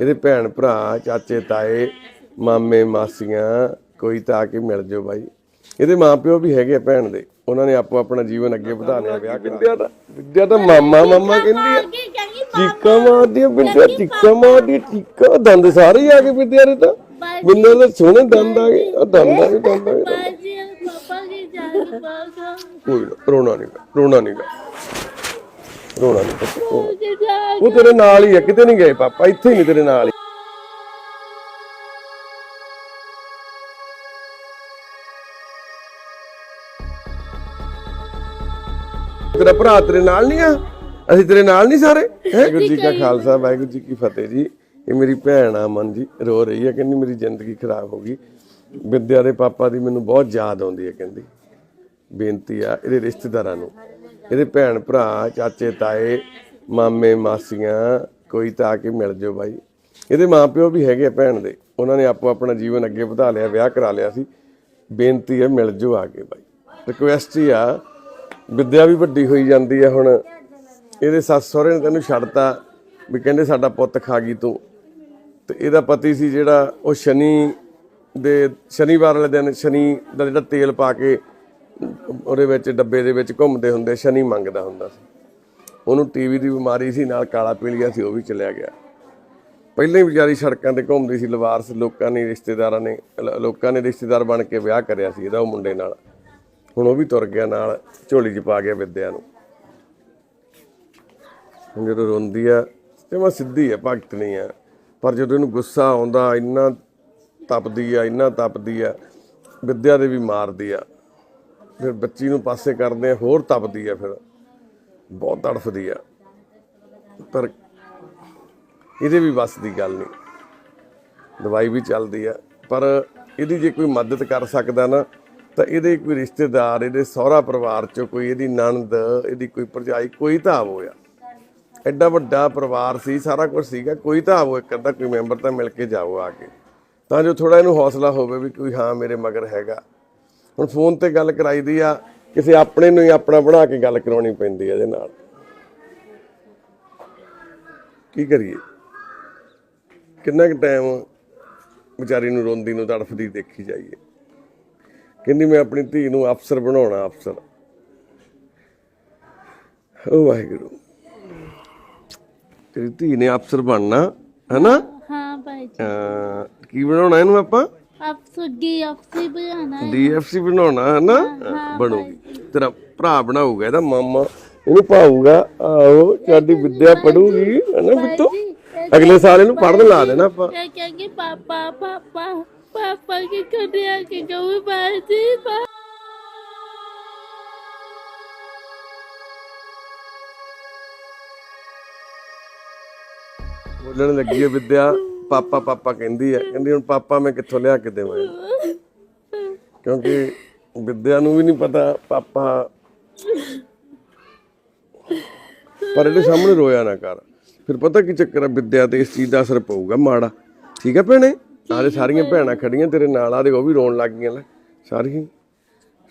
ਇਹਦੇ ਭੈਣ ਭਰਾ ਚਾਚੇ ਤਾਏ ਮਾਮੇ ਮਾਸੀਆਂ ਕੋਈ ਤਾਂ ਆ ਕੇ ਮਿਲ ਜਾਓ ਬਾਈ। ਇਹਦੇ ਮਾਪਿਓ ਵੀ ਹੈਗੇ ਆ ਭੈਣ ਦੇ। ਉਹਨਾਂ ਨੇ ਆਪੋ ਆਪਣਾ ਜੀਵਨ ਅੱਗੇ ਵਧਾ ਲਿਆ ਵਿਆਹ ਵਿਦਿਆ ਦਾ ਵਿਦਿਆ ਤਾਂ ਮਾਮਾ ਮਾਮਾ ਕਹਿੰਦੀ ਆ। ਕੀ ਚੀਕਾਂ ਮਾਰਦੀ ਆ ਬਿੰਦਿਆ ਚੀਕਾਂ ਮਾਰਦੀ ਚੀਕਾਂ ਦੰਦ ਸਾਰੇ ਹੀ ਆ ਗਏ ਵਿਦਿਆ ਦੇ ਤਾਂ। ਬਿੰਦੇ ਦੇ ਸੋਹਣੇ ਦੰਦ ਆ ਗਏ ਆ ਦੰਦ ਆ ਗਏ ਦੰਦ ਆ ਗਏ। ਕੀ ਕੋਈ ਨਾ, ਰੋਣਾ ਨਹੀਂ ਰੋਣਾ ਨਹੀਂ ਰੋਣਾ ਨਹੀਂ ਜਾ ਉਹ ਤੇਰੇ ਨਾਲ ਹੀ ਆ ਕਿਤੇ ਨਹੀਂ ਗਏ ਪਾਪਾ ਇੱਥੇ ਹੀ ਨਹੀਂ ਤੇਰੇ ਨਾਲ ਹੀ। ਤੇਰਾ ਭਰਾ ਤੇਰੇ ਨਾਲ ਨਹੀਂ ਆ? ਅਸੀਂ ਤੇਰੇ ਨਾਲ ਨਹੀਂ ਸਾਰੇ? ਵਾਹਿਗੁਰੂ ਜੀ ਕਾ ਖਾਲਸਾ ਵਾਹਿਗੁਰੂ ਜੀ ਕੀ ਫਤਿਹ ਜੀ। ਇਹ ਮੇਰੀ ਭੈਣ ਆ ਮਨ ਜੀ ਰੋ ਰਹੀ ਹੈ ਕਹਿੰਦੀ ਮੇਰੀ ਜ਼ਿੰਦਗੀ ਖਰਾਬ ਹੋ ਗਈ। ਵਿਦਿਆ ਦੇ ਪਾਪਾ ਦੀ ਮੈਨੂੰ ਬਹੁਤ ਯਾਦ ਆਉਂਦੀ ਹੈ ਕਹਿੰਦੀ। ਬੇਨਤੀ ਆ ਇਹਦੇ ਰਿਸ਼ਤੇਦਾਰਾਂ ਨੂੰ। ਇਹਦੇ ਭੈਣ ਭਰਾ, ਚਾਚੇ, ਤਾਏ, ਮਾਮੇ, ਮਾਸੀਆਂ, ਕੋਈ ਤਾਂ ਆ ਕੇ ਮਿਲ ਜਾਓ ਬਾਈ। ਇਹਦੇ ਮਾਪਿਓ ਵੀ ਹੈਗੇ ਆ ਭੈਣ ਦੇ। ਉਹਨਾਂ ਨੇ ਆਪੋ ਆਪਣਾ ਜੀਵਨ ਅੱਗੇ ਵਧਾ ਲਿਆ, ਵਿਆਹ ਕਰਾ ਲਿਆ ਸੀ। ਬੇਨਤੀ ਹੈ ਮਿਲ ਜਾਓ ਆ ਕੇ ਬਾਈ। ਰਿਕੁਐਸਟ ਹੀ ਆ, ਵਿਦਿਆ ਵੀ ਵੱਡੀ ਹੋਈ ਜਾਂਦੀ ਹੈ ਹੁਣ। ਇਹਦੇ ਸੱਸ ਸਹੁਰੇ ਨੇ ਤੈਨੂੰ ਛੱਡਤਾ ਵੀ ਕਹਿੰਦੇ ਸਾਡਾ ਪੁੱਤ ਖਾ ਗਈ ਤੂੰ। ਤੇ ਇਹਦਾ ਪਤੀ ਸੀ ਜਿਹੜਾ ਉਹ ਸ਼ਨੀ ਦੇ, ਸ਼ਨੀਵਾਰ ਵਾਲੇ ਦਿਨ ਸ਼ਨੀ ਦਾ ਜਿਹੜਾ ਤੇਲ ਪਾ ਕੇ ਉਹਦੇ ਵਿੱਚ ਡੱਬੇ ਦੇ ਵਿੱਚ ਘੁੰਮਦੇ ਹੁੰਦੇ, ਸ਼ਨੀ ਮੰਗਦਾ ਹੁੰਦਾ ਸੀ। ਉਹਨੂੰ ਟੀਵੀ ਦੀ ਬਿਮਾਰੀ ਸੀ, ਨਾਲ ਕਾਲਾ ਪੀਲੀਆ ਸੀ, ਉਹ ਵੀ ਚਲਿਆ ਗਿਆ। ਪਹਿਲਾਂ ਹੀ ਵਿਚਾਰੀ ਸੜਕਾਂ ਤੇ ਘੁੰਮਦੀ ਸੀ, ਲਵਾਰਸ ਲੋਕਾਂ ਨੇ, ਰਿਸ਼ਤੇਦਾਰਾਂ ਨੇ ਲੋਕਾਂ ਨੇ ਰਿਸ਼ਤੇਦਾਰ ਬਣ ਕੇ ਵਿਆਹ ਕਰਿਆ ਸੀ ਇਹਦਾ ਉਹ ਮੁੰਡੇ ਨਾਲ। ਹੁਣ ਉਹ ਵੀ ਤੁਰ ਗਿਆ ਨਾਲ, ਝੋਲੀ 'ਚ ਪਾ ਗਿਆ ਵਿਦਿਆ ਨੂੰ। ਹੁਣ ਜਦੋਂ ਰੋਂਦੀ ਆ, ਤੇ ਮੈਂ ਸਿੱਧੀ ਆ, ਭਗਤ ਨਹੀਂ ਆ। ਪਰ ਜਦੋਂ ਇਹਨੂੰ ਗੁੱਸਾ ਆਉਂਦਾ, ਇੰਨਾ ਤਪਦੀ ਆ, ਇੰਨਾ ਤਪਦੀ ਆ, ਵਿਦਿਆ ਦੇ ਵੀ ਮਾਰਦੀ ਆ। ਫਿਰ ਬੱਚੀ ਨੂੰ ਪਾਸੇ ਕਰਦੇ ਆ, ਹੋਰ ਤਪਦੀ ਆ ਫਿਰ। ਬਹੁਤ ਤੜਫਦੀ ਆ। ਪਰ ਇਹਦੇ ਵੀ ਵੱਸ ਦੀ ਗੱਲ ਨਹੀਂ। ਦਵਾਈ ਵੀ ਚੱਲਦੀ ਆ। ਪਰ ਇਹਦੀ ਜੇ ਕੋਈ ਮਦਦ ਕਰ ਸਕਦਾ ਨਾ, ਤਾਂ ਇਹਦੇ ਕੋਈ ਰਿਸ਼ਤੇਦਾਰ, ਇਹਦੇ ਸਹੁਰਾ ਪਰਿਵਾਰ ਚੋਂ ਕੋਈ ਇਹਦੀ ਨਣਦ, ਇਹਦੀ ਕੋਈ ਭਰਜਾਈ, ਕੋਈ ਤਾਂ ਆਵੋ ਆ। ਐਡਾ ਵੱਡਾ ਪਰਿਵਾਰ ਸੀ, ਸਾਰਾ ਕੁਝ ਸੀਗਾ, ਕੋਈ ਤਾਂ ਆਵੋ, ਇੱਕ ਅੱਧਾ ਕੋਈ ਮੈਂਬਰ ਤਾਂ ਮਿਲ ਕੇ ਜਾਓ ਆ ਕੇ। ਤਾਂ ਜੋ ਥੋੜਾ ਇਹਨੂੰ ਹੌਸਲਾ ਹੋਵੇ ਵੀ ਕੋਈ ਹਾਂ, ਮੇਰੇ ਮਗਰ ਹੈਗਾ। ਹੁਣ ਫੋਨ ਤੇ ਗੱਲ ਕਰਾਈਦੀ ਆ ਕਿਸੇ ਆਪਣੇ ਨੂੰ ਹੀ ਆਪਣਾ ਬਣਾ ਕੇ ਗੱਲ ਕਰਾਉਣੀ ਪੈਂਦੀ ਆ ਇਹਦੇ ਨਾਲ। ਕੀ ਕਰੀਏ? ਕਿੰਨਾ ਕੁ ਟਾਈਮ ਵਿਚਾਰੀ ਨੂੰ ਰੋਂਦੀ ਨੂੰ ਤੜਫਦੀ ਦੇਖੀ ਜਾਈਏ। ਕਹਿੰਦੀ ਮੈਂ ਆਪਣੀ ਧੀ ਨੂੰ ਅਫਸਰ ਬਣਾਉਣਾ ਅਫਸਰ। ਓ ਵਾਹਿਗੁਰੂ। ਤੇਰੀ ਧੀ ਨੇ ਅਫਸਰ ਬਣਨਾ ਹੈਨਾ? ਹਾਂ ਬਾਜੀ ਅਹ ਕੀ ਬਣਾਉਣਾ ਇਹਨੂੰ ਆਪਾਂ? ਡੀਐਫਸੀ ਬਣਾਉਣਾ ਹੈ। ਨਾ? ਬਣੂਗੀ ਤੇਰਾ ਭਰਾ ਬਣਾਊਗਾ ਇਹਦਾ ਮਾਮਾ। ਇਹਨੂੰ ਪਾਊਗਾ ਆਓ ਸਾਡੀ ਵਿਦਿਆ ਪੜੂਗੀ ਹੈ ਨਾ ਬਿੱਤੂ ਅਗਲੇ ਸਾਲ ਇਹਨੂੰ ਪੜਨ ਲਾ ਦੇਣਾ ਆਪਾਂ। ਇਹ ਕਹਿੰਗੀ ਪਾਪਾ ਪਾਪਾ ਪਾਪਾ ਕੀ ਕਰਿਆ ਕਿ ਕਹੂ ਬਾਜੀ ਪਾ ਬੋਲਣ ਲੱਗੀ ਹੈ ਵਿਦਿਆ। ਪਾਪਾ ਪਾਪਾ ਕਹਿੰਦੀ ਹੈ ਕਹਿੰਦੀ ਹੁਣ ਪਾਪਾ ਮੈਂ ਕਿੱਥੋਂ ਲਿਆ ਕੇ ਦੇਵਾਂ? ਕਿਉਂਕਿ ਵਿਦਿਆ ਨੂੰ ਵੀ ਨਹੀਂ ਪਤਾ ਪਾਪਾ। ਪਰ ਇਹਦੇ ਸਾਹਮਣੇ ਰੋਇਆ ਨਾ ਕਰ। ਫਿਰ ਪਤਾ ਕੀ ਚੱਕਰ ਆ, ਵਿਦਿਆ ਤੇ ਇਸ ਚੀਜ਼ ਦਾ ਅਸਰ ਪਊਗਾ ਮਾੜਾ। ਠੀਕ ਹੈ ਭੈਣੇ? ਆਲੇ ਸਾਰੀਆਂ ਭੈਣਾਂ ਖੜੀਆਂ ਤੇਰੇ ਨਾਲ ਆ ਦੇ ਉਹ ਵੀ ਰੋਣ ਲੱਗ ਗਈਆਂ ਲੈ। ਸਾਰੀਆਂ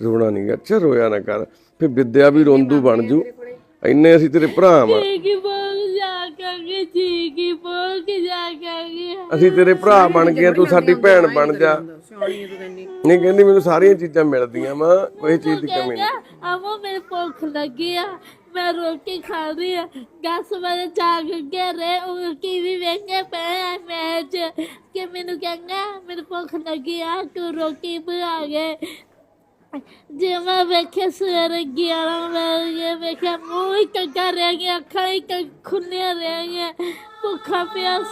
ਰੋਣਾ ਨਹੀਂ ਅੱਛਾ, ਰੋਇਆ ਨਾ ਕਰ। ਫਿਰ ਵਿਦਿਆ ਵੀ ਰੋਂਦੂ ਬਣ ਜੂ। ਇੰਨੇ ਅਸੀਂ ਤੇਰੇ ਭਰਾ ਵਾਂ। ਕੀ ਬੋਲ, ਜਾ ਕਾਂਗੇ ਜੀ ਕੀ ਬੋਲ ਕੇ ਜਾ ਕਾਂਗੇ ਅਸੀਂ ਤੇਰੇ ਭਰਾ ਬਣ ਗਏ ਤੂੰ ਸਾਡੀ ਭੈਣ ਬਣ ਜਾ। ਨਹੀਂ ਕਹਿੰਦੀ ਮੈਨੂੰ ਸਾਰੀਆਂ ਚੀਜ਼ਾਂ ਮਿਲਦੀਆਂ ਵਾ ਕੋਈ ਚੀਜ਼ ਦੀ ਕਮੀ ਨਹੀਂ। ਆਵੋ ਮੇਰੇ ਭੁੱਖ ਲੱਗੀ ਆ ਮੈਂ ਰੋਟੀ ਖਾ ਰਹੀ ਆ। 10 ਵਜੇ ਜਾਗ ਕੇ ਰੇ ਉਹ ਟੀਵੀ ਵੇਖੇ ਪਏ ਮੈਚ। ਕਿ ਮੈਨੂੰ ਕਹਿੰਦਾ ਮੈਨੂੰ ਭੁੱਖ ਲੱਗੀ ਆ ਤੂੰ ਰੋਟੀ ਬਣਾ ਕੇ ਜੇ ਮੈਂ ਵੇਖੇ ਸਵੇਰੇ 11 ਵਜੇ ਵੇਖਿਆ ਮੂੰਹ ਹੀ ਕੱਕਾ ਰਹਿ ਗਿਆ ਅੱਖਾਂ ਹੀ ਕ- ਖੁੱਲੀਆਂ ਰਹਿ ਗਈਆਂ ਭੁੱਖਾ ਪਿਆਸ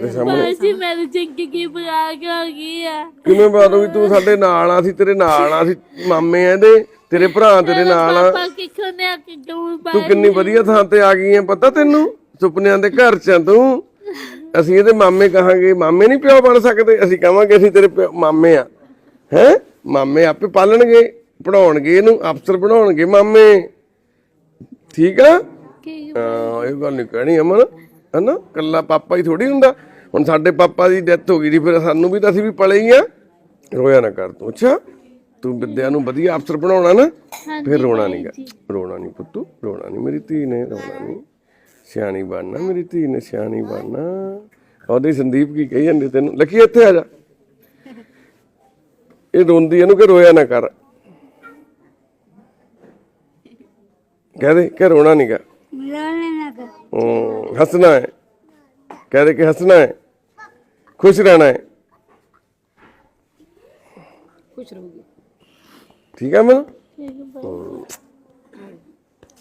ਇਹਦੇ ਸਾਹਮਣੇ ਬਾਜੀ ਮੇਰੀ ਜ਼ਿੰਦਗੀ ਬਣਾ ਕੇ ਹੋ ਗਈ ਆ। ਕਿਵੇਂ ਬਾਦੋਂ ਵੀ ਤੂੰ ਸਾਡੇ ਨਾਲ ਆ ਅਸੀਂ ਤੇਰੇ ਨਾਲ ਆ ਅਸੀਂ ਮਾਮੇ ਆ ਇਹਦੇ ਤੇਰੇ ਭਰਾ ਤੇਰੇ ਨਾਲ ਆ। ਪਾਪਾ ਕਿੱਥੋਂ ਨੇ ਆ ਕੇ ਦੂਰ ਤੂੰ ਕਿੰਨੀ ਵਧੀਆ ਥਾਂ ਤੇ ਆ ਗਈ ਹੈ ਪਤਾ ਤੈਨੂੰ? ਸੁਪਨਿਆਂ ਦੇ ਘਰ ਚ ਆਂ ਤੂੰ। ਅਸੀਂ ਇਹਦੇ ਮਾਮੇ ਕਹਾਂਗੇ ਮਾਮੇ ਨਹੀਂ ਪਿਓ ਬਣ ਸਕਦੇ ਅਸੀਂ ਕਹਾਂਗੇ ਅਸੀਂ ਤੇਰੇ ਪਿਓ- ਮਾਮੇ ਆ। ਹੈ? ਮਾਮੇ ਆਪੇ ਪਾਲਣਗੇ ਪੜਾਉਣਗੇ ਇਹਨੂੰ ਅਫਸਰ ਬਣਾਉਣਗੇ ਮਾਮੇ। ਠੀਕ ਆ? ਠੀਕ ਹਾਂ ਇਹ ਗੱਲ ਨਹੀਂ ਕਹਿਣੀ ਅਮਨ। ਹਨਾ? ਕੱਲਾ ਪਾਪਾ ਹੀ ਥੋੜੀ ਹੁੰਦਾ। ਹੁਣ ਸਾਡੇ ਪਾਪਾ ਦੀ ਡੈਥ ਹੋ ਗਈ ਜੀ ਫਿਰ ਸਾਨੂੰ ਵੀ ਤਾਂ ਅਸੀਂ ਵੀ ਪਲੇ ਹੀ ਆ। ਰੋਇਆ ਨਾ ਕਰ ਤੂੰ ਅੱਛਾ? ਤੂੰ ਵਿਦਿਆ ਨੂੰ ਵਧੀਆ ਅਫਸਰ ਬਣਾਉਣਾ ਨਾ ਫਿਰ ਰੋਣਾ ਨਹੀਂਗਾ। ਰੋਣਾ ਨਹੀਂ ਪੁੱਤੂ ਰੋਣਾ ਨਹੀਂ ਮੇਰੀ ਧੀ ਨੇ ਰੋਣਾ ਨਹੀਂ ਸਿਆਣੀ ਬਣਨਾ ਮੇਰੀ ਧੀ ਨੇ ਸਿਆਣੀ ਬਣਨਾ। ਉਹਦੀ ਸੰਦੀਪ ਕੀ ਕਹੀ ਜਾਂਦੇ ਤੈਨੂੰ? ਲੱਕੀ ਇੱਥੇ ਆ ਜਾ। ਇਹ ਰੋਂਦੀ ਇਹਨੂੰ ਕਿ ਰੋਇਆ ਨਾ ਕਰ। ਕਹਦੇ ਕਿ ਰੋਣਾ ਨਹੀਂਗਾ ਹੂੰ ਹੱਸਣਾ ਹੈ। ਕਹਿ ਦੇ ਕਿ ਹੱਸਣਾ ਹੈ ਖੁਸ਼ ਰਹਿਣਾ ਹੈ। ਖੁਸ਼ ਰਹੂਗੀ। ਠੀਕ ਹੈ ਆ ਬਾਈ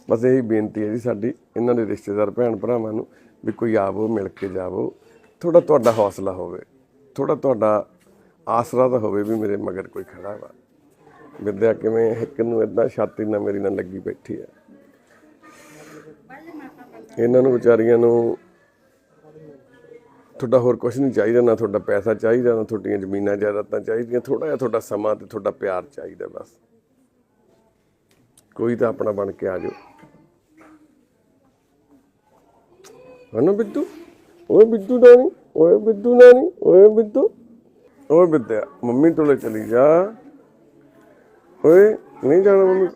ਬਸ ਇਹੀ ਬੇਨਤੀ ਹੈ ਜੀ ਸਾਡੀ ਇਹਨਾਂ ਦੇ ਰਿਸ਼ਤੇਦਾਰ ਭੈਣ ਭਰਾਵਾਂ ਨੂੰ ਵੀ ਕੋਈ ਆਵੋ ਮਿਲ ਕੇ ਜਾਵੋ। ਥੋੜਾ ਤੁਹਾਡਾ ਹੌਸਲਾ ਹੋਵੇ ਥੋੜਾ ਤੁਹਾਡਾ ਆਸਰਾ ਤਾਂ ਹੋਵੇ ਵੀ ਮੇਰੇ ਮਗਰ ਕੋਈ ਖੜਾ ਵਾ। ਵਿਦਿਆ ਕਿਵੇਂ ਇੱਕ ਨੂੰ ਇਦਾਂ ਛਾਤੀ ਨਾਲ ਮੇਰੀ ਨਾਲ ਲੱਗੀ ਬੈਠੀ ਹੈ। ਇਹਨਾਂ ਨੂੰ ਵਿਚਾਰੀਆਂ ਨੂੰ ਤੁਹਾਡਾ ਹੋਰ ਕੁਝ ਨਹੀਂ ਚਾਹੀਦਾ, ਨਾ ਤੁਹਾਡਾ ਪੈਸਾ ਚਾਹੀਦਾ, ਨਾ ਤੁਹਾਡੀਆਂ ਜ਼ਮੀਨਾਂ ਜਾਇਦਾਦਾਂ ਚਾਹੀਦੀਆਂ ਥੋੜਾ ਜਿਹਾ ਤੁਹਾਡਾ ਸਮਾਂ ਤੇ ਤੁਹਾਡਾ ਪਿਆਰ ਚਾਹੀਦਾ ਬਸ। ਕੋਈ ਤਾਂ ਆਪਣਾ ਬਣ ਕੇ ਆ ਜਾਓ। ਹਨਾ ਬਿੱਦੂ? ਓਏ ਬਿੱਦੂ ਨਾਨੀ ਓਏ ਬਿੱਦੂ ਨਾਨੀ ਓਏ ਬਿੱਦੂ। ਓਏ ਬਿੱਤਿਆ ਮੰਮੀ ਤੋਲੇ ਚਲੀ ਜਾ। ਓਏ, ਨਹੀਂ ਜਾਣਾ ਮੰਮੀ।